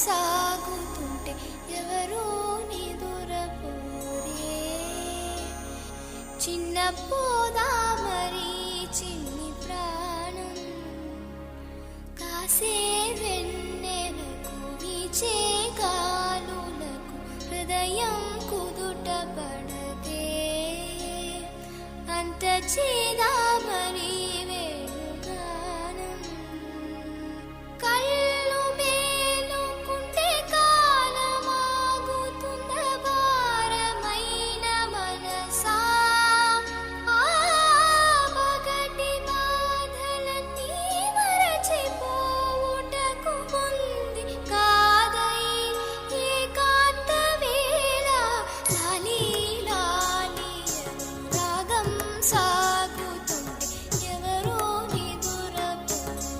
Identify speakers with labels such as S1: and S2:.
S1: సాగుతుంటే ఎవరో నిదురపోరే చిన్న పోదా మరి చిన్ని ప్రాణం. కాసే వెన్నెలకు విచే కాలులకు హృదయం కుదుట పడదే అంత చేదా మరి